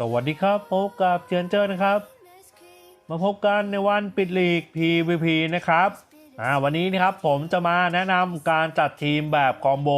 สวัสดีครับ พบกับเจนเจอร์นะครับ มาพบกันในวันปิดลีก PVP นะครับอ่าวันนี้นะครับผมจะมาแนะนำการจัดทีมแบบคอมโบ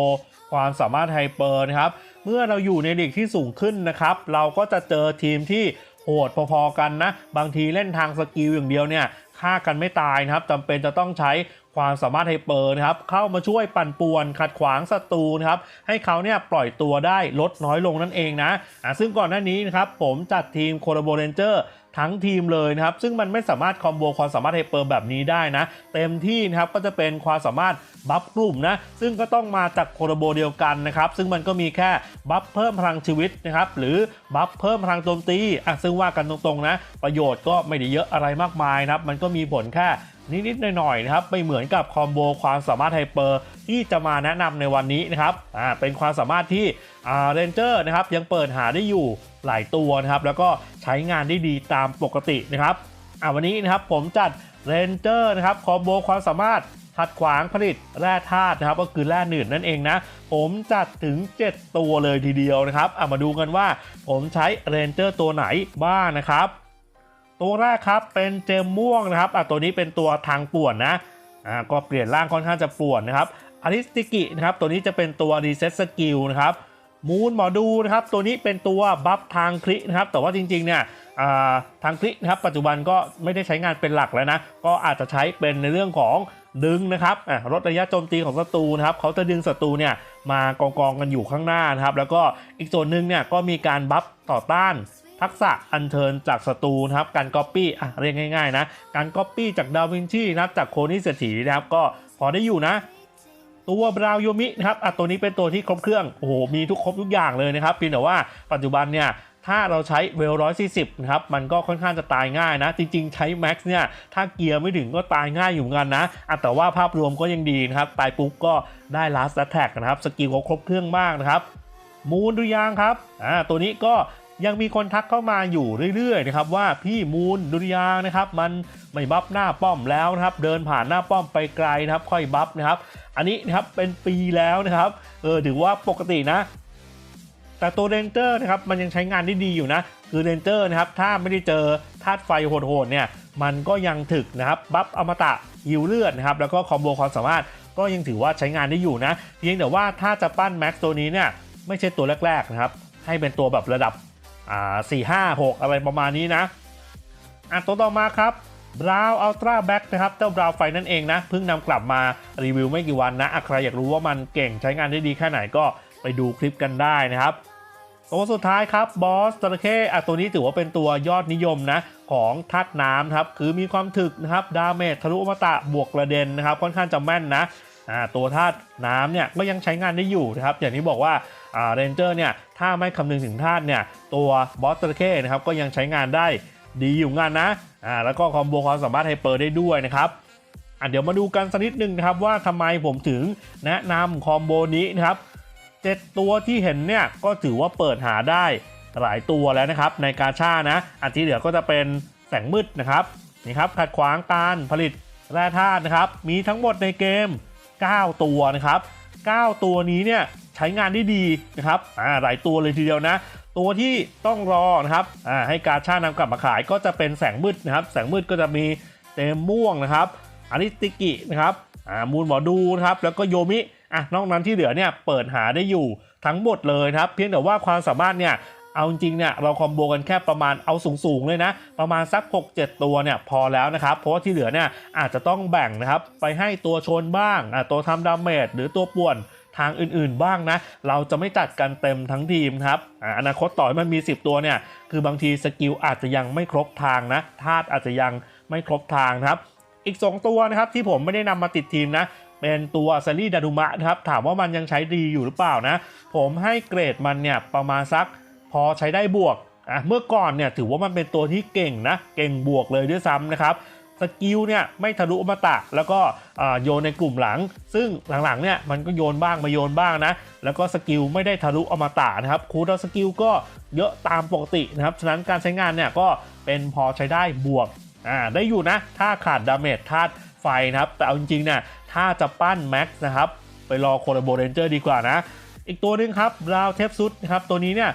ความสามารถไฮเปอร์นะครับ เมื่อเราอยู่ในลีกที่สูงขึ้นนะครับ เราก็จะเจอทีมที่โหดพอๆกันนะ บางทีเล่นทางสกิลอย่างเดียวเนี่ย ฆ่ากันไม่ตายนะครับจำเป็นจะต้องใช้ความสามารถไฮเปอร์นะครับเข้ามาช่วยปั่นป่วนขัดขวางศัตรูนะครับให้เขาเนี่ยปล่อยตัวได้ลดน้อยลงนั่นเองนะอ่าซึ่งก่อนหน้านี้นะครับผมจัดทีมโคโรโบเรนเจอร์ ทั้งทีมเลยนะครับ ซึ่งมันไม่สามารถคอมโบความสามารถไฮเปอร์แบบนี้ได้นะ เต็มที่นะครับก็จะเป็นความสามารถบัฟกลุ่มนะ ซึ่งก็ต้องมาจากโคโรโบเดียวกันนะครับ ซึ่งมันก็มีแค่บัฟเพิ่มพลังชีวิตนะครับ หรือบัฟเพิ่มพลังโจมตีอะซึ่งว่ากันตรงๆนะ ประโยชน์ก็ไม่ได้เยอะอะไรมากมายนะครับ มันก็มีผลแค่นิดๆหน่อยๆนะครับไม่เหมือนกับคอมโบความสามารถไฮเปอร์ที่จะมาแนะนำในวันนี้นะครับอ่าเป็นความสามารถที่อ่าเรนเจอร์นะครับยังเปิดหาได้อยู่ หลายตัวนะครับ แล้วก็ใช้งานได้ดีตามปกตินะครับอ่าวันนี้นะครับผมจัดเรนเจอร์นะครับคอมโบความสามารถขัดขวางผลิตแร่ธาตุนะครับ ก็คือแร่หนืดนั่นเองนะ ผมจัดถึง 7 ตัวเลยทีเดียวนะครับอะมาดูกันว่าผมใช้เรนเจอร์ตัวไหนบ้างนะครับ ตัวแรกครับเป็นเจมม่วงนะครับอะตัวนี้เป็นตัวทางป่วนนะอ่าก็เปลี่ยนร่างค่อนข้างจะป่วนนะครับอาริสติกินะครับตัวนี้จะเป็นตัวรีเซ็ตสกิลนะครับ มูนหมอดูนะครับตัวนี้เป็นตัวบัฟทางคลินะครับแต่ว่าจริงๆเนี่ยทางคลินะครับปัจจุบันก็ไม่ได้ใช้งานเป็นหลักแล้วนะก็อาจจะใช้เป็นในเรื่องของดึงนะครับลดระยะโจมตีของศัตรูนะครับเขาจะดึงศัตรูเนี่ยมากองกองกันอยู่ข้างหน้านะครับแล้วก็อีกส่วนหนึ่งเนี่ยก็มีการบัฟต่อต้านทักษะอัญเชิญจากศัตรูนะครับการก๊อปปี้อะเรียกง่ายๆนะการก๊อปปี้จากดาวินชีนะครับจากโคนิเศรษฐีนะครับก็พอได้อยู่นะ ตัวบราวโยมินะครับอะตัวนี้เป็นตัวที่ครบเครื่อง โอ้โห มีทุกครบทุกอย่างเลยนะครับเพียงแต่ว่าปัจจุบันเนี่ยถ้าเราใช้เวลร้อยสี่สิบนะครับ มันก็ค่อนข้างจะตายง่ายนะ จริงๆ ใช้แม็กซ์เนี่ย ถ้าเกียร์ไม่ถึงก็ตายง่ายอยู่เหมือนกันนะอะแต่ว่าภาพรวมก็ยังดีนะครับ ตายปุ๊บก็ได้ last attack นะครับ สกิลเขาครบเครื่องมากนะครับ มูนดุยางครับ อ่า ตัวนี้ก็ ยังมีคนทักเข้ามาอยู่เรื่อยๆนะครับว่าพี่มูนดุริยางนะครับ มันไม่บัฟหน้าป้อมแล้วนะครับ เดินผ่านหน้าป้อมไปไกลนะครับ ค่อยบัฟนะครับ อันนี้นะครับเป็นปีแล้วนะครับเออถือว่าปกตินะ แต่ตัวเรนเจอร์นะครับมันยังใช้งานได้ดีอยู่นะ คือเรนเจอร์นะครับถ้าไม่ได้เจอธาตุไฟโหดๆเนี่ยมันก็ยังถึกนะครับบัฟอมตะฮิวเลือดนะครับแล้วก็คอมโบความสามารถก็ยังถือว่าใช้งานได้อยู่นะเพียงแต่ว่าถ้าจะปั้นแม็กซ์ตัวนี้เนี่ยไม่ใช่ตัวแรกๆนะครับให้เป็นตัวแบบระดับ อ่าสี่ห้าหกอะไรประมาณนี้นะอะตัวต่อมาครับบราวอัลตร้าแบ็กนะครับเจ้าบราวไฟนั่นเองนะเพิ่งนำกลับมารีวิวไม่กี่วันนะใครอยากรู้ว่ามันเก่งใช้งานได้ดีแค่ไหนก็ไปดูคลิปกันได้นะครับตัวสุดท้ายครับบอสจระเข้อะตัวนี้ถือว่าเป็นตัวยอดนิยมนะของธาตุน้ำครับคือมีความถึกนะครับดาเมจทะลุอมตะบวกกระเด็นนะครับค่อนข้างจะแม่นนะอ่าตัวธาตุน้ำเนี่ยก็ยังใช้งานได้อยู่นะครับอย่างที่บอกว่า เรนเจอร์เนี่ยถ้าไม่คำนึงถึงธาตุเนี่ยตัวบอสจระเข้นะครับก็ยังใช้งานได้ดีอยู่งานนะอ่าแล้วก็คอมโบความสามารถไฮเปอร์ได้ด้วยนะครับอะเดี๋ยวมาดูกันสักนิดหนึ่งนะครับว่าทำไมผมถึงแนะนำคอมโบนี้นะครับเจ็ดตัวที่เห็นเนี่ยก็ถือว่าเปิดหาได้หลายตัวแล้วนะครับในกาชานะอันที่เหลือก็จะเป็นแสงมืดนะครับนี่ครับขัดขวางการผลิตแร่ธาตุนะครับมีทั้งหมดในเกม 9 ตัวนะครับ 9 ตัวนี้เนี่ย ใช้งานได้ดีนะครับอ่าหลายตัวเลยทีเดียวนะ ตัวที่ต้องรอนะครับอ่าให้กาชานำกลับมาขายก็จะเป็นแสงมืดนะครับ แสงมืดก็จะมีเต็มม่วงนะครับอาริสติกินะครับอ่ามูลหมอดูนะครับแล้วก็โยมิอะนอกนั้นที่เหลือเนี่ยเปิดหาได้อยู่ทั้งหมดเลยนะครับ เพียงแต่ว่าความสามารถเนี่ยเอาจริงเนี่ยเราคอมโบกันแค่ประมาณเอาสูงๆเลยนะ ประมาณสัก 6-7 ตัวเนี่ยพอแล้วนะครับ เพราะว่าที่เหลือเนี่ยอาจจะต้องแบ่งนะครับ ไปให้ตัวชนบ้างอะตัวทำดาเมจหรือตัวป่วน ทางอื่นๆบ้างนะ เราจะไม่จัดกันเต็มทั้งทีมครับออนาคตต่อให้มันมี 10 ตัวเนี่ยคือบางทีสกิลอาจจะยังไม่ครบทางนะธาตุอาจจะยังไม่ครบทางนะครับ อีก 2 ตัวนะครับที่ผมไม่ได้นำมาติดทีมนะเป็นตัวซารีดารุมะนะครับถามว่ามันยังใช้ดีอยู่หรือเปล่านะ ผมให้เกรดมันเนี่ยประมาณสักพอใช้ได้บวกอะเมื่อก่อนเนี่ยถือว่ามันเป็นตัวที่เก่งนะ เก่งบวกเลยด้วยซ้ำนะครับ สกิลเนี่ยไม่ทะลุอมตะ แล้วก็โยนในกลุ่มหลัง ซึ่งหลังๆเนี่ยมันก็โยนบ้างมาโยนบ้างนะ แล้วก็สกิลไม่ได้ทะลุอมตะนะครับคูดาสกิลก็เยอะตามปกตินะครับ ฉะนั้นการใช้งานเนี่ยก็เป็นพอใช้ได้บวกอ่าได้อยู่นะ ถ้าขาดดาเมจธาตุไฟนะครับ แต่เอาจริงๆเนี่ยถ้าจะปั้นแม็กซ์นะครับ ไปรอโคลาโบเรนเจอร์ดีกว่านะ อีกตัวหนึงครับราวเทปซุดนะครับตัวนี้เนี่ย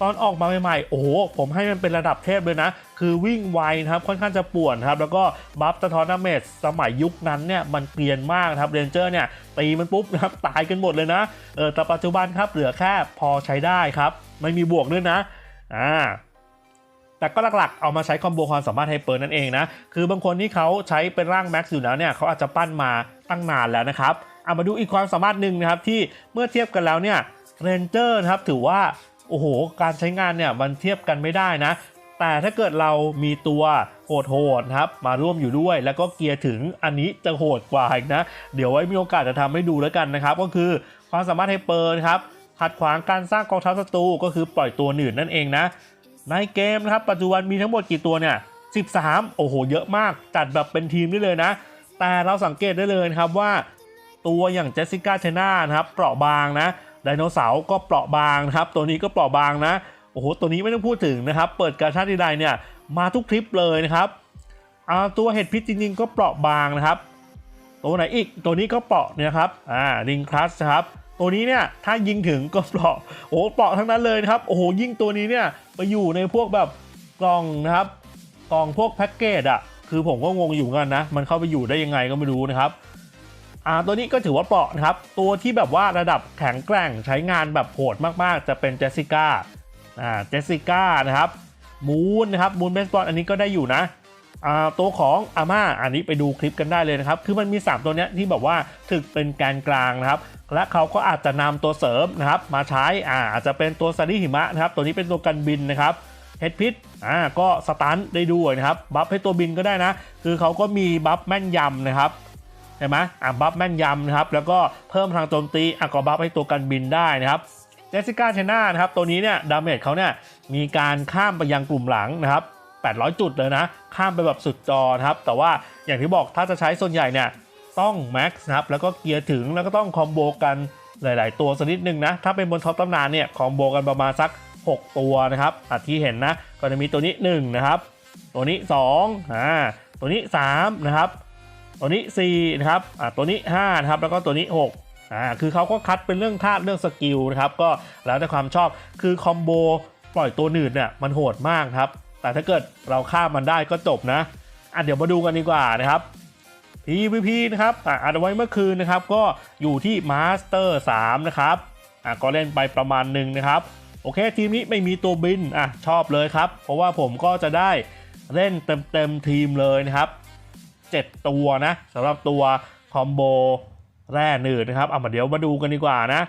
ตอนออกมาใหม่ๆ โอ้โห ผมให้มันเป็นระดับเทพเลยนะ คือวิ่งไวนะครับค่อนข้างจะป่วนครับแล้วก็บัฟสะท้อนดาเมจสมัยยุคนั้นเนี่ยมันเกรียนมากครับเรนเจอร์เนี่ยตีมันปุ๊บนะครับตายกันหมดเลยนะเออแต่ปัจจุบันครับเหลือแค่พอใช้ได้ครับไม่มีบวกด้วยนะอ่าแต่ก็หลักๆ เอามาใช้คอมโบความสามารถไฮเปอร์นั่นเองนะ คือบางคนที่เขาใช้เป็นร่างแม็กซ์อยู่แล้วเนี่ยเขาอาจจะปั้นมาตั้งนานแล้วนะครับเอามาดูอีกความสามารถหนึ่งนะครับที่เมื่อเทียบกันแล้วเนี่ยเรนเจอร์นะครับถือว่า โอ้โห การใช้งานเนี่ยมันเทียบกันไม่ได้นะ แต่ถ้าเกิดเรามีตัวโหดๆนครับมาร่วมอยู่ด้วย แล้วก็เกียร์ถึงอันนี้จะโหดกว่าอีกนะ เดี๋ยวไว้มีโอกาสจะทำให้ดูแล้วกันนะครับ ก็คือความสามารถไฮเปอร์ครับขัดขวางการสร้างกองทัพศัตรูก็คือปล่อยตัวหนืดนั่นเองนะ ในเกมนะครับปัจจุบันมีทั้งหมดกี่ตัวเนี่ย13 โอ้โห เยอะมาก จัดแบบเป็นทีมได้เลยนะ แต่เราสังเกตได้เลยครับว่า ตัวอย่างเจสสิก้าเทน่านะครับเปราะบางนะไดโนเสาร์ก็เปราะบางนะครับ ตัวนี้ก็เปราะบางนะ โอ้โห ตัวนี้ไม่ต้องพูดถึงนะครับ เปิดการชาติใดเนี่ย มาทุกคลิปเลยนะครับอ่าตัวเห็ดพิษจริงๆ ก็เปราะบางนะครับ ตัวไหนอีก ตัวนี้ก็เปราะเนี่ยครับ อ่าริงคลัสครับ ตัวนี้เนี่ย ถ้ายิงถึงก็เปราะ โอ้โหเปราะทั้งนั้นเลยนะครับ โอ้โห ยิ่งตัวนี้เนี่ยไปอยู่ในพวกแบบกล่องนะครับ กล่องพวกแพ็กเกจอะคือผมก็งงอยู่กันนะ มันเข้าไปอยู่ได้ยังไงก็ไม่รู้นะครับอ่าตัวนี้ก็ถือว่าเปราะนะครับ ตัวที่แบบว่าระดับแข็งแกร่งใช้งานแบบโหดมากๆ จะเป็นเจสสิก้า อ่าเจสสิก้านะครับมูนนะครับมูนเบสบอลอันนี้ก็ได้อยู่นะตัวของอาม่าอันนี้ไปดูคลิปกันได้เลยนะครับ คือมันมี 3 ตัวนี้ที่แบบว่าถึกเป็นแกนกลางนะครับ และเขาก็อาจจะนำตัวเสริมนะครับ มาใช้อ่าอาจจะเป็นตัวซาริหิมะนะครับ ตัวนี้เป็นตัวกันบินนะครับเฮดพิษอ่าก็สตันได้ด้วยนะครับ บัฟให้ตัวบินก็ได้นะ คือเขาก็มีบัฟแม่นยำนะครับใช่ไหมอะบัฟแม่นยำนะครับ แล้วก็เพิ่มพลังโจมตีอะก็บัฟให้ตัวกันบินได้นะครับ จสสิก้าเชน่านะครับตัวนี้เนี่ยดาเมจเขาเนี่ยมีการข้ามไปยังกลุ่มหลังนะครับ800 จุดเลยนะ ข้ามไปแบบสุดจอนะครับ แต่ว่าอย่างที่บอกถ้าจะใช้ส่วนใหญ่เนี่ยต้องแม็กซ์นะครับ แล้วก็เกียร์ถึงแล้วก็ต้องคอมโบกันหลาย ๆ ตัวสักนิดนึงนะ ถ้าเป็นบนท็อปตำนานเนี่ยคอมโบกันประมาณสัก 6 ตัวนะครับอะที่เห็นนะ ก็จะมีตัวนี้ 1 นะครับ ตัวนี้2อ่าตัวนี้ 3 นะครับ ตัวนี้4นะครับอ่าตัวนี้5นะครับ แล้วก็ตัวนี้ 6 อ่าคือเขาก็คัดเป็นเรื่องธาตุเรื่องสกิลนะครับก็แล้วแต่ความชอบคือคอมโบปล่อยตัวหนืดเนี่ยมันโหดมากครับ แต่ถ้าเกิดเราฆ่ามันได้ก็จบนะอะเดี๋ยวมาดูกันดีกว่านะครับ PVP นะครับอะอัดไว้เมื่อคืนนะครับ ก็อยู่ที่ Master 3 นะครับอะก็เล่นไปประมาณหนึ่งนะครับ โอเคทีมนี้ไม่มีตัวบินอะชอบเลยครับ เพราะว่าผมก็จะได้เล่นเต็มๆทีมเลยนะครับ 7 ตัวนะสำหรับตัวคอมโบ แร่หนืดนะครับเอามาเดี๋ยวมาดูกันดีกว่านะ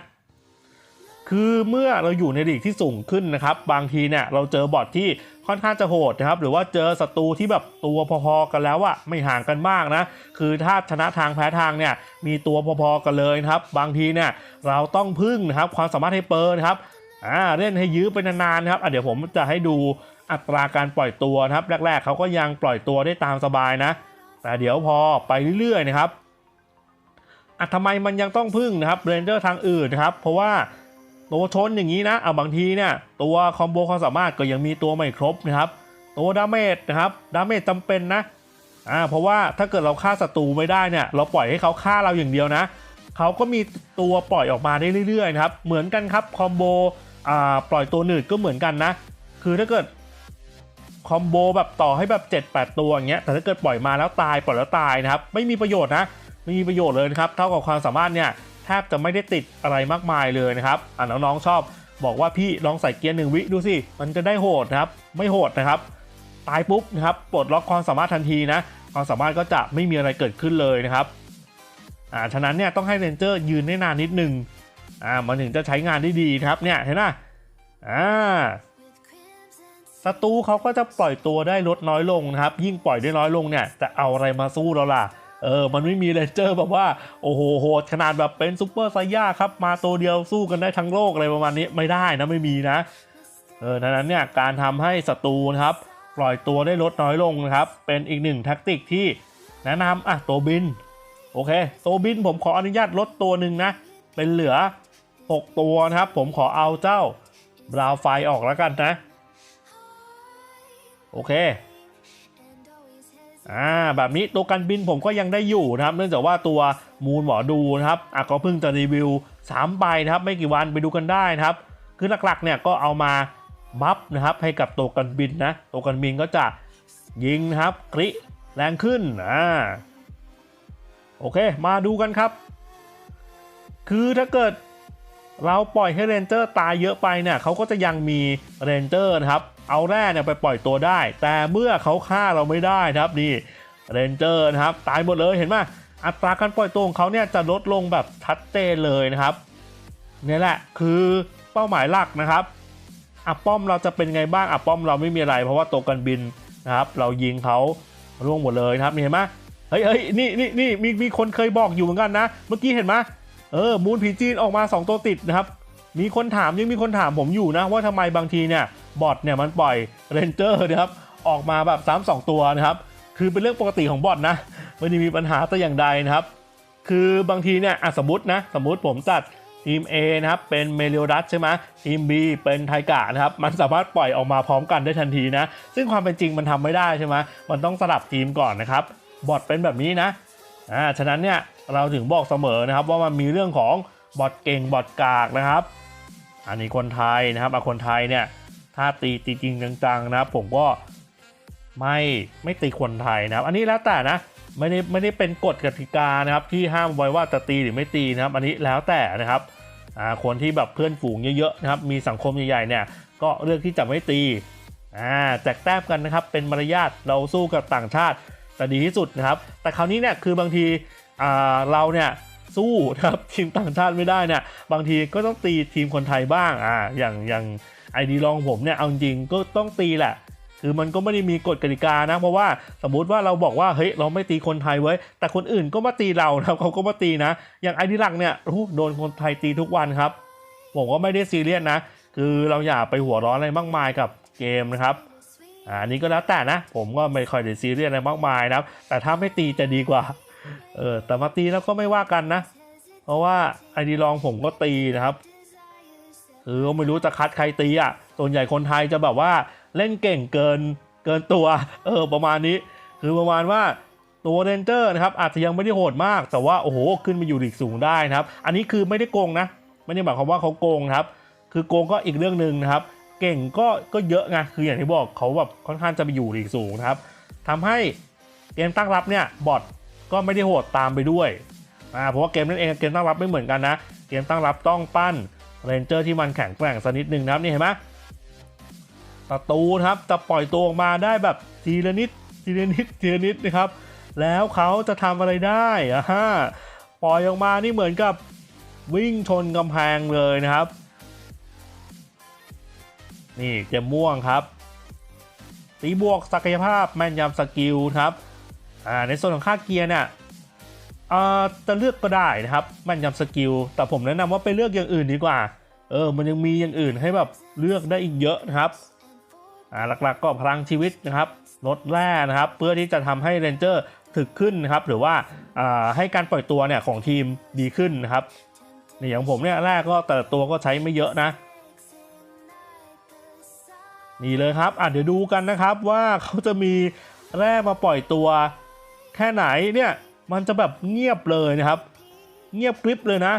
คือเมื่อเราอยู่ในลีกที่สูงขึ้นนะครับ บางทีเนี่ยเราเจอบอทที่ค่อนข้างจะโหดนะครับ หรือว่าเจอศัตรูที่แบบตัวพอๆกันแล้วอะไม่ห่างกันมากนะ คือถ้าชนะทางแพ้ทางเนี่ยมีตัวพอๆกันเลยครับ บางทีเนี่ยเราต้องพึ่งนะครับความสามารถให้เปิร์นครับอ่าเล่นให้ยื้อไปนานๆนะครับอะเดี๋ยวผมจะให้ดูอัตราการปล่อยตัวนะครับ แรก ๆเขาก็ยังปล่อยตัวได้ตามสบายนะ แต่เดี๋ยวพอไปเรื่อยๆนะครับ อะทำไมมันยังต้องพึ่งนะครับเรนเจอร์ทางอื่นนะครับ เพราะว่าตัวชนอย่างนี้นะเอาบางทีเนี่ยตัวคอมโบความสามารถก็ยังมีตัวไม่ครบนะครับ ตัวดาเมจนะครับดาเมจจำเป็นนะอ่าเพราะว่าถ้าเกิดเราฆ่าศัตรูไม่ได้เนี่ยเราปล่อยให้เขาฆ่าเราอย่างเดียวนะเขาก็มีตัวปล่อยออกมาได้เรื่อยๆนะครับเหมือนกันครับคอมโบอ่าปล่อยตัวหนืดก็เหมือนกันนะ คือถ้าเกิดคอมโบแบบต่อให้แบบ 7-8 ตัวอย่างเงี้ยแต่ถ้าเกิดปล่อยมาแล้วตายปล่อยแล้วตายนะครับไม่มีประโยชน์นะ ไม่มีประโยชน์เลยนะครับ เท่ากับความสามารถเนี่ยแทบจะไม่ได้ติดอะไรมากมายเลยนะครับ อ่าน้องๆชอบ บอกว่าพี่ลองใส่เกียร์หนึ่งวิดูสิ มันจะได้โหดนะครับ ไม่โหดนะครับ ตายปุ๊บนะครับปลดล็อกความสามารถทันทีนะ ความสามารถก็จะไม่มีอะไรเกิดขึ้นเลยนะครับอ่าฉะนั้นเนี่ยต้องให้เรนเจอร์ยืนได้นานนิดนึงอ่ามันถึงจะใช้งานได้ดีครับเนี่ยเห็นไหมอ่าศัตรูเขาก็จะปล่อยตัวได้ลดน้อยลงนะครับ ยิ่งปล่อยได้น้อยลงเนี่ยจะเอาอะไรมาสู้เราล่ะ เออ มันไม่มีเลนเจอร์แบบว่า โอ้โห โหดขนาดแบบเป็นซูเปอร์ไซย่าครับ มาตัวเดียวสู้กันได้ทั้งโลกอะไรประมาณนี้ไม่ได้นะไม่มีนะ เออดังนั้นเนี่ยการทำให้ศัตรูนะครับ ปล่อยตัวได้ลดน้อยลงนะครับ เป็นอีกหนึ่งแท็กติกที่แนะนำอะตัวบิน โอเค ตัวบินผมขออนุญาตลดตัวหนึ่งนะ เป็นเหลือ 6 ตัวนะครับ ผมขอเอาเจ้าบราวไฟออกแล้วกันนะ โอเค อ่าแบบนี้ตัวกันบินผมก็ยังได้อยู่นะครับ เนื่องจากว่าตัวมูลหมอดูนะครับอะก็เพิ่งจะรีวิว3ใบนะครับ ไม่กี่วันไปดูกันได้นะครับ คือหลักๆเนี่ยก็เอามาบัฟนะครับให้กับตัวกันบินนะตัวกันบินก็จะยิงนะครับกริแรงขึ้นอ่าโอเค มาดูกันครับ คือถ้าเกิดเราปล่อยให้เรนเจอร์ตายเยอะไปเนี่ยเขาก็จะยังมีเรนเจอร์นะครับ เอาแร่เนี่ยไปปล่อยตัวได้ แต่เมื่อเขาฆ่าเราไม่ได้ครับนี่เรนเจอร์นะครับตายหมดเลยเห็นไหมอัตราการปล่อยตัวของเขาเนี่ยจะลดลงแบบชัดเจนเลยนะครับนี่แหละคือเป้าหมายหลักนะครับอะป้อมเราจะเป็นไงบ้างอะป้อมเราไม่มีอะไร เพราะว่าตัวกันบินนะครับเรายิงเขาร่วงหมดเลยนะครับมีเห็นไหมเฮ้ยเฮ้ยนี่นี่นี่มีมีคนเคยบอกอยู่เหมือนกันนะ เมื่อกี้เห็นไหมเออมูนผีจีนออกมา 2 ตัวติดนะครับ มีคนถามยังมีคนถามผมอยู่นะ ว่าทำไมบางทีเนี่ย บอทเนี่ยมันปล่อยเรนเจอร์นะครับออกมาแบบซ้ำสองตัวนะครับคือเป็นเรื่องปกติของบอทนะไม่ได้มีปัญหาแต่อย่างใดนะครับ คือบางทีเนี่ยสมมตินะสมมติผมจัดทีม A นะครับเป็นเมเลียดัสใช่ไหมทีม B เป็นไทกะนะครับมันสามารถปล่อยออกมาพร้อมกันได้ทันทีนะ ซึ่งความเป็นจริงมันทำไม่ได้ใช่ไหมมันต้องสลับทีมก่อนนะครับบอทเป็นแบบนี้นะอ่าฉะนั้นเนี่ยเราถึงบอกเสมอนะครับว่ามันมีเรื่องของบอทเก่งบอทกากนะครับ อันนี้คนไทยนะครับอาคนไทยเนี่ย ถ้าตีตีจริงจังๆนะผมก็ไม่ไม่ตีคนไทยนะครับ อันนี้แล้วแต่นะไม่ได้ไม่ได้เป็นกฎกติกานะครับ ที่ห้ามไว้ว่าจะตีหรือไม่ตีนะครับ อันนี้แล้วแต่นะครับคนที่แบบเพื่อนฝูงเยอะๆนะครับ มีสังคมใหญ่ๆเนี่ยก็เลือกที่จะไม่ตีแจกแต้มกันนะครับ เป็นมารยาทเราสู้กับต่างชาติแต่ดีที่สุดนะครับ แต่คราวนี้เนี่ยคือบางทีเราเนี่ยสู้นะครับทีมต่างชาติไม่ได้เนี่ยบางทีก็ต้องตีทีมคนไทยบ้างอ่าอย่างอย่าง ไอดีลองผมเนี่ยเอาจริงก็ต้องตีแหละ คือมันก็ไม่ได้มีกฎกติกานะ เพราะว่าสมมุติว่าเราบอกว่าเฮ้ยเราไม่ตีคนไทยไว้ แต่คนอื่นก็มาตีเรานะครับเขาก็มาตีนะ อย่างไอดีลักเนี่ยโดนคนไทยตีทุกวันครับ ผมก็ไม่ได้ซีเรียสนะ คือเราอย่าไปหัวร้อนอะไรมากมายกับเกมนะครับอันนี้ก็แล้วแต่นะ ผมก็ไม่ค่อยได้ซีเรียสอะไรมากมายนะครับ แต่ถ้าไม่ตีจะดีกว่า เออแต่มาตีแล้วก็ไม่ว่ากันนะ เพราะว่าไอดีลองผมก็ตีนะครับ คือไม่รู้จะคัดใครตีอะส่วนใหญ่คนไทยจะแบบว่าเล่นเก่งเกินเกินตัว เออประมาณนี้ คือประมาณว่าตัวเรนเจอร์นะครับอาจจะยังไม่ได้โหดมาก แต่ว่าโอ้โหขึ้นมาอยู่ลีกสูงได้นะครับ อันนี้คือไม่ได้โกงนะไม่ได้หมายความว่าเขาโกงครับ คือโกงก็อีกเรื่องหนึ่งนะครับ เก่งก็ก็เยอะไงคืออย่างที่บอกเขาแบบค่อนข้างจะไปอยู่ลีกสูงนะครับทำให้เกมตั้งรับเนี่ยบอทก็ไม่ได้โหดตามไปด้วยอ่าเพราะว่าเกมนั้นเองเกมตั้งรับไม่เหมือนกันนะ เกมตั้งรับต้องปั้น เรนเจอร์ที่มันแข็งแกร่งสักนิดนึงนะครับนี่เห็นไหมศัตรูนะครับจะปล่อยตัวออกมาได้แบบทีละนิดทีละนิดทีละนิดนะครับ แล้วเขาจะทำอะไรได้อ่าฮะปล่อยออกมานี่เหมือนกับวิ่งชนกำแพงเลยนะครับ นี่เกมม่วงครับตีบวกศักยภาพแม่นยำสกิลครับอ่าในส่วนของค่าเกียร์เนี่ย จะเลือกก็ได้นะครับแม่นยำสกิล แต่ผมแนะนำว่าไปเลือกอย่างอื่นดีกว่า เออ มันยังมีอย่างอื่นให้แบบเลือกได้อีกเยอะนะครับ อ่า หลักๆก็พลังชีวิตนะครับ ลดแร่นะครับ เพื่อที่จะทำให้เรนเจอร์ถึกขึ้นนะครับ หรือว่า อ่า ให้การปล่อยตัวเนี่ยของทีมดีขึ้นนะครับนี่อย่างผมเนี่ยแรกก็แต่ตัวก็ใช้ไม่เยอะนะ นี่เลยครับ อะเดี๋ยวดูกันนะครับว่าเขาจะมีแร่มาปล่อยตัวแค่ไหนเนี่ย มันจะแบบเงียบเลยนะครับ เงียบกริบเลยนะ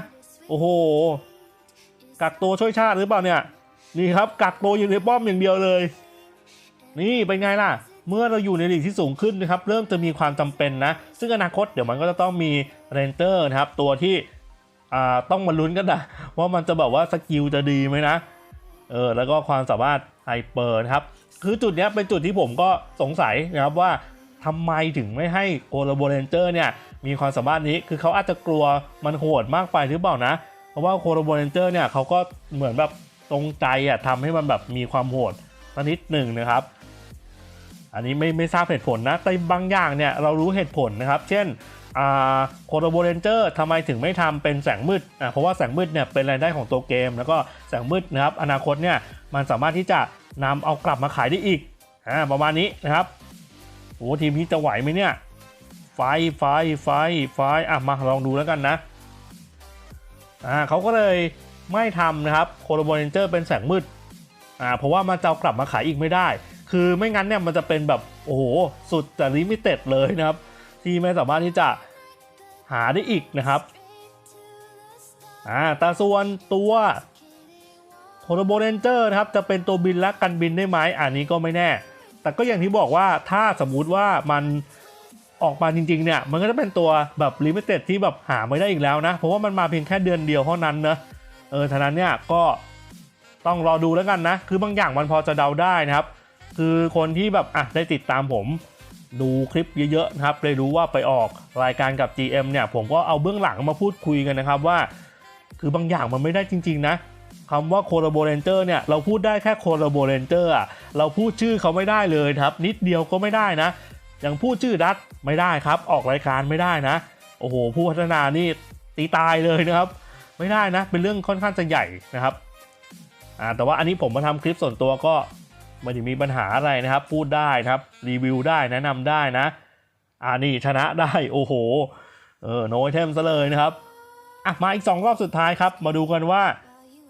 โอ้โห กักตัวช่วยชาติหรือเปล่าเนี่ย นี่ครับกักตัวอยู่ในป้อมอย่างเดียวเลย นี่เป็นไงล่ะ เมื่อเราอยู่ในลีกที่สูงขึ้นนะครับ เริ่มจะมีความจำเป็นนะ ซึ่งอนาคตเดี๋ยวมันก็จะต้องมีเรนเตอร์นะครับ ตัวที่อ่าต้องมาลุ้นกันนะว่ามันจะแบบว่าสกิลจะดีไหมนะ เออแล้วก็ความสามารถไฮเปอร์นะครับ คือจุดนี้เป็นจุดที่ผมก็สงสัยนะครับว่า ทำไมถึงไม่ให้โอลาโบเรนเจอร์เนี่ยมีความสามารถนี้คือเขาอาจจะกลัวมันโหดมากไปหรือเปล่านะ เพราะว่าโคลาโบเรนเจอร์เนี่ยเขาก็เหมือนแบบตรงใจอะทำให้มันแบบมีความโหดสักนิดหนึ่งนะครับ อันนี้ไม่ไม่ทราบเหตุผลนะ แต่บางอย่างเนี่ยเรารู้เหตุผลนะครับ เช่นโคโรโบเรนเจอร์ทำไมถึงไม่ทำเป็นแสงมืดอะเพราะว่าแสงมืดเนี่ยเป็นรายได้ของตัวเกม แล้วก็แสงมืดนะครับอนาคตเนี่ยมันสามารถที่จะนำเอากลับมาขายได้อีกอ่าประมาณนี้นะครับ โอ้ทีมนี้จะไหวไหมเนี่ย ไฟไฟไฟไฟอะมาลองดูแล้วกันนะอ่าเขาก็เลยไม่ทำนะครับโคโรโบเรนเจอร์เป็นแสงมืดอ่าเพราะว่ามันจะกลับมาขายอีกไม่ได้ คือไม่งั้นเนี่ยมันจะเป็นแบบโอ้โหสุดแต่ลิมิเต็ดเลยนะครับ ที่ไม่สามารถที่จะหาได้อีกนะครับอ่าแต่ส่วนตัวโคโฮโลโบเรนเจอร์นะครับจะเป็นตัวบินและกันบินได้ไหมอันนี้ก็ไม่แน่ แต่ก็อย่างที่บอกว่าถ้าสมมุติว่ามันออกมาจริงๆเนี่ย มันก็จะเป็นตัวแบบลิมิเต็ดที่แบบหาไม่ได้อีกแล้วนะ เพราะว่ามันมาเพียงแค่เดือนเดียวเท่านั้นนะเออฉะนั้นเนี่ยก็ต้องรอดูแล้วกันนะ คือบางอย่างมันพอจะเดาได้นะครับ คือคนที่แบบอะได้ติดตามผมดูคลิปเยอะๆนะครับเลยรู้ว่าไปออกรายการกับ GM เนี่ย ผมก็เอาเบื้องหลังมาพูดคุยกันนะครับว่า คือบางอย่างมันไม่ได้จริง ๆ นะ คำว่าโคโ a โบเรนเจอร์เนี่ยเราพูดได้แค่โคโ a โบเรนเจอร์อะเราพูดชื่อเขาไม่ได้เลยครับ นิดเดียวก็ไม่ได้นะอย่างพูดชื่อดัตไม่ได้ครับ ออกรายการไม่ได้นะ โอ้โห ผู้พัฒนานี่ตีตายเลยนะครับ ไม่ได้นะ เป็นเรื่องค่อนข้างจะใหญ่นะครับอ่าแต่ว่าอันนี้ผมมาทำคลิปส่วนตัวก็ไม่ได้มีปัญหาอะไรนะครับ พูดได้ครับ รีวิวได้แนะนำได้นะอ่านี่ชนะได้โอ้โหเออโนไอเทมซะเลยนะครับอะมาอีก 2 รอบสุดท้ายครับ มาดูกันว่า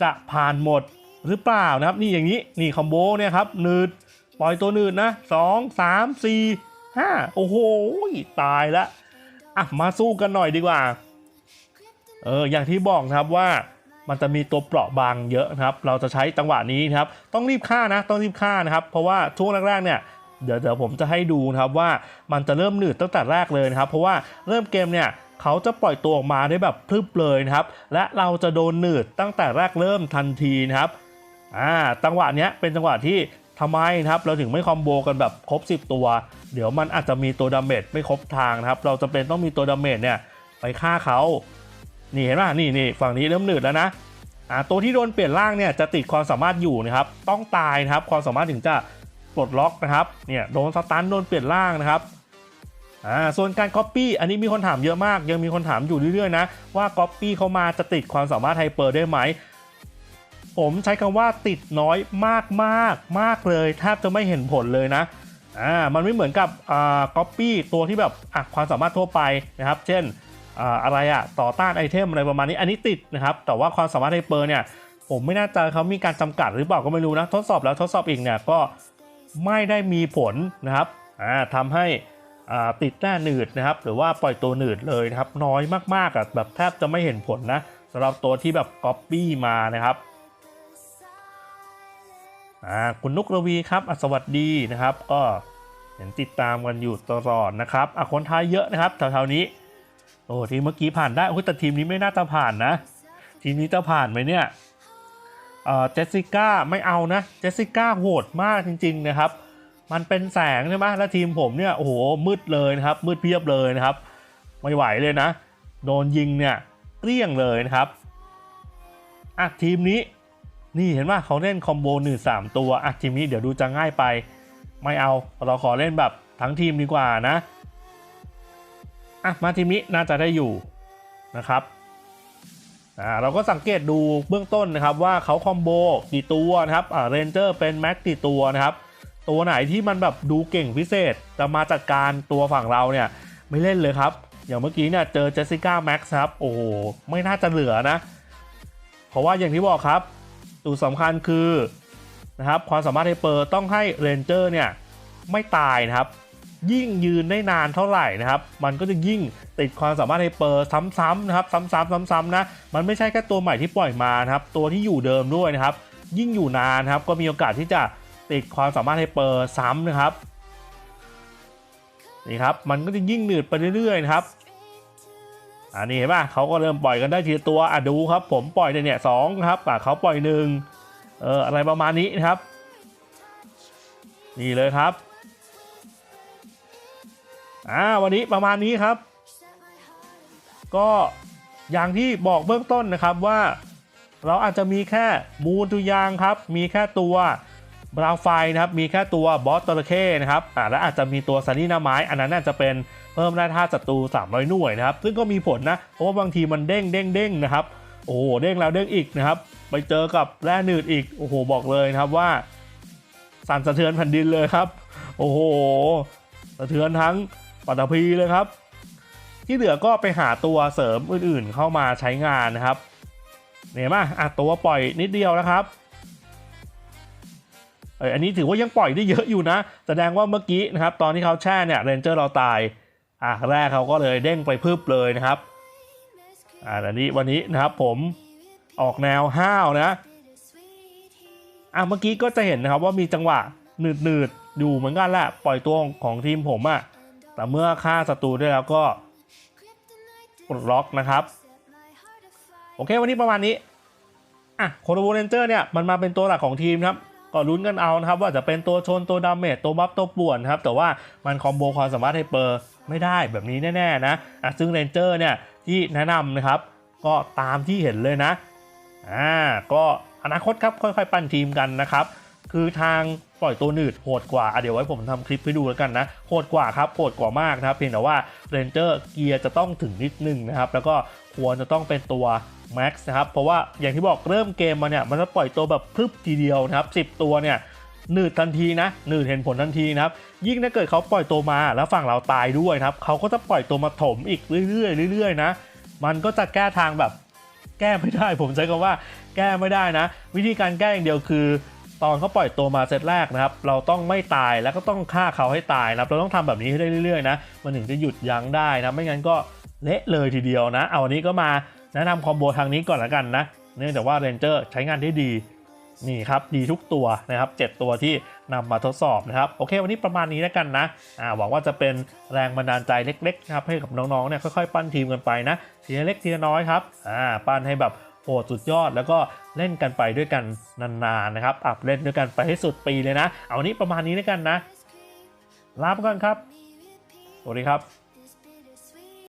จะผ่านหมดหรือเปล่านะครับ นี่อย่างนี้นี่คอมโบเนี่ยครับหนืดปล่อยตัวหนืดนะ2 3 4 5โอ้โหตายละอะมาสู้กันหน่อยดีกว่าเอออย่างที่บอกนะครับว่ามันจะมีตัวเปราะบางเยอะนะครับ เราจะใช้จังหวะนี้นะครับ ต้องรีบฆ่านะ ต้องรีบฆ่านะครับ เพราะว่าช่วงแรกๆเนี่ยเดี๋ยวเดี๋ยวผมจะให้ดูนะครับว่ามันจะเริ่มหนืดตั้งแต่แรกเลยนะครับ เพราะว่าเริ่มเกมเนี่ย เขาจะปล่อยตัวออกมาได้แบบพรึบเลยนะครับ และเราจะโดนหนืดตั้งแต่แรกเริ่มทันทีนะครับอ่าจังหวะเนี้ยเป็นจังหวะที่ทำไมนะครับเราถึงไม่คอมโบกันแบบครบ 10 ตัว เดี๋ยวมันอาจจะมีตัวดาเมจไม่ครบทางนะครับ เราจะเป็นต้องมีตัวดาเมจเนี่ยไปฆ่าเขานี่เห็นป่ะนี่นี่ฝั่งนี้เริ่มหนืดแล้วนะอ่าตัวที่โดนเปลี่ยนร่างเนี่ยจะติดความสามารถอยู่นะครับ ต้องตายนะครับ ความสามารถถึงจะปลดล็อกนะครับเนี่ยโดนสตันโดนเปลี่ยนร่างนะครับ อ่าส่วนการก๊อปปี้อันนี้มีคนถามเยอะมาก ยังมีคนถามอยู่เรื่อยๆนะ ว่าก๊อปปี้เข้ามาจะติดความสามารถไฮเปอร์ได้ไหม ผมใช้คำว่าติดน้อยมากมากมากเลยแทบจะไม่เห็นผลเลยนะอ่ามันไม่เหมือนกับอ่าก๊อปปี้ตัวที่แบบอะความสามารถทั่วไปนะครับ เช่นอ่าอะไรอะต่อต้านไอเทมอะไรประมาณนี้อันนี้ติดนะครับ แต่ว่าความสามารถไฮเปอร์เนี่ย ผมไม่แน่ใจเขามีการจำกัดหรือเปล่าก็ไม่รู้นะ ทดสอบแล้วทดสอบอีกเนี่ยก็ไม่ได้มีผลนะครับอ่าทำให้ ติดหน้าหนืดนะครับหรือว่าปล่อยตัวหนืดเลยนะครับน้อยมากๆอะแบบแทบจะไม่เห็นผลนะสำหรับตัวที่แบบก๊อปปี้มานะครับคุณนุกระวีครับสวัสดีนะครับ ก็เห็นติดตามกันอยู่ตลอดนะครับอคนไทยเยอะนะครับแถวๆนี้โอ้ทีเมื่อกี้ผ่านได้โอ้แต่ทีมนี้ไม่น่าจะผ่านนะ ทีมนี้จะผ่านไหมเนี่ยเจสสิก้าไม่เอานะเจสสิก้าโหดมากจริง ๆ นะครับ มันเป็นแสงใช่ไหมแล้วทีมผมเนี่ยโอ้โหมืดเลยนะครับ มืดเพียบเลยนะครับ ไม่ไหวเลยนะ โดนยิงเนี่ยเกลี้ยงเลยนะครับอะทีมนี้นี่เห็นว่าเขาเล่นคอมโบหนึ่งสามตัวอะทีมนี้เดี๋ยวดูจะง่ายไป ไม่เอาเราขอเล่นแบบทั้งทีมดีกว่านะอะมาทีมนี้น่าจะได้อยู่นะครับอ่าเราก็สังเกตดูเบื้องต้นนะครับว่าเขาคอมโบกี่ตัวนะครับอ่าเรนเจอร์เป็นแม็กกี่ตัวนะครับ ตัวไหนที่มันแบบดูเก่งพิเศษจะมาจัดการตัวฝั่งเราเนี่ยไม่เล่นเลยครับ อย่างเมื่อกี้เนี่ยเจอเจสสิก้าแม็กซ์ครับ โอ้โห ไม่น่าจะเหลือนะ เพราะว่าอย่างที่บอกครับตัวสำคัญคือนะครับความสามารถไฮเปอร์ต้องให้เรนเจอร์เนี่ยไม่ตายนะครับ ยิ่งยืนได้นานเท่าไหร่นะครับ มันก็จะยิ่งติดความสามารถไฮเปอร์ซ้ำๆนะครับ ซ้ำๆซ้ำๆนะ มันไม่ใช่แค่ตัวใหม่ที่ปล่อยมานะครับ ตัวที่อยู่เดิมด้วยนะครับ ยิ่งอยู่นานครับ ก็มีโอกาสที่จะ ติดความสามารถไฮเปอร์ซ้ำนะครับนี่ครับมันก็จะยิ่งหนืดไปเรื่อยๆนะครับอันนี้เห็นป่ะเขาก็เริ่มปล่อยกันได้ทีละตัวอะดูครับ ผมปล่อยเนี่ยสองครับอะเขาปล่อยหนึ่งเอออะไรประมาณนี้นะครับ นี่เลยครับอ่าวันนี้ประมาณนี้ครับ ก็อย่างที่บอกเบื้องต้นนะครับว่า เราอาจจะมีแค่มูลตุยางครับ มีแค่ตัว บราวไฟนะครับมีแค่ตัวบอสตระเข้นะครับอ่าและอาจจะมีตัวซันนี่หน้าไม้ อันนั้นน่าจะเป็นเพิ่มได้ท่าศัตรู300 หน่วยนะครับ ซึ่งก็มีผลนะ เพราะว่าบางทีมันเด้งเด้งเด้งนะครับ โอ้โห เด้งแล้วเด้งอีกนะครับ ไปเจอกับแร่หนืดอีก โอ้โห บอกเลยนะครับว่าสั่นสะเทือนแผ่นดินเลยครับ โอ้โห สะเทือนทั้งปัตภีเลยครับ ที่เหลือก็ไปหาตัวเสริมอื่นๆ เข้ามาใช้งานนะครับ เนี่ยมาอะตัวปล่อยนิดเดียวนะครับ เอออันนี้ถือว่ายังปล่อยได้เยอะอยู่นะ แสดงว่าเมื่อกี้นะครับตอนที่เขาแช่เนี่ยเรนเจอร์เราตายอะแรกเขาก็เลยเด้งไปพึบเลยนะครับอ่าอันนี้วันนี้นะครับผมออกแนวห้าวนะอะเมื่อกี้ก็จะเห็นนะครับว่ามีจังหวะหนืดหนืดอยู่เหมือนกันแหละปล่อยตัวของทีมผมอะแต่เมื่อฆ่าศัตรูได้แล้วก็ปลดล็อกนะครับ โอเควันนี้ประมาณนี้อะโคโรโบเรนเจอร์เนี่ยมันมาเป็นตัวหลักของทีมครับ ก็ลุ้นกันเอานะครับว่าจะเป็นตัวชนตัวดาเมจตัวบัฟตัวป่วนครับแต่ว่ามันคอมโบความสามารถให้เปอร์ไม่ได้แบบนี้แน่ๆนะอะซึ่งเรนเจอร์เนี่ยที่แนะนำนะครับก็ตามที่เห็นเลยนะอ่าก็อนาคตครับค่อยๆ ปั้นทีมกันนะครับคือทางปล่อยตัวหนืดโหดกว่าเดี๋ยวไว้ผมทำคลิปให้ดูแล้วกันนะโหดกว่าครับโหดกว่า มากนะครับเพียงแต่ว่าเรนเจอร์เกียร์จะต้องถึงนิดนึงนะครับแล้วก็ ควรจะต้องเป็นตัว Max นะครับเพราะว่าอย่างที่บอกเริ่มเกมมาเนี่ยมันจะปล่อยตัวแบบพรึบทีเดียวนะครับ10 ตัวเนี่ยหนืดทันทีนะหนืดเห็นผลทันทีนะครับยิ่งถ้าเกิดเขาปล่อยตัวมาแล้วฝั่งเราตายด้วยนะครับเขาก็จะปล่อยตัวมาถมอีกเรื่อยๆเรื่อยๆนะมันก็จะแก้ทางแบบแก้ไม่ได้ ผมใช้คำว่าแก้ไม่ได้นะ วิธีการแก้อย่างเดียวคือ ตอนเขาปล่อยตัวมาเซตแรกนะครับ เราต้องไม่ตายแล้วก็ต้องฆ่าเขาให้ตายนะครับเราต้องทำแบบนี้ให้ได้เรื่อยๆนะมันถึงจะหยุดยั้งได้นะไม่งั้นก็ เละเลยทีเดียวนะ เอาวันนี้ก็มาแนะนำคอมโบทางนี้ก่อนละกันนะ เนื่องจากว่าเรนเจอร์ใช้งานได้ดีนี่ครับดีทุกตัวนะครับ 7 ตัวที่นำมาทดสอบนะครับ โอเค วันนี้ประมาณนี้แล้วกันนะอ่าหวังว่าจะเป็นแรงบันดาลใจเล็กๆนะครับให้กับน้องๆเนี่ยค่อยๆปั้นทีมกันไปนะทีละเล็กทีละน้อยครับอ่าปั้นให้แบบโหดสุดยอดแล้วก็เล่นกันไปด้วยกันนานๆนะครับอัพเล่นด้วยกันไปให้สุดปีเลยนะ เอาวันนี้ประมาณนี้แล้วกันนะลาไปก่อนครับสวัสดีครับ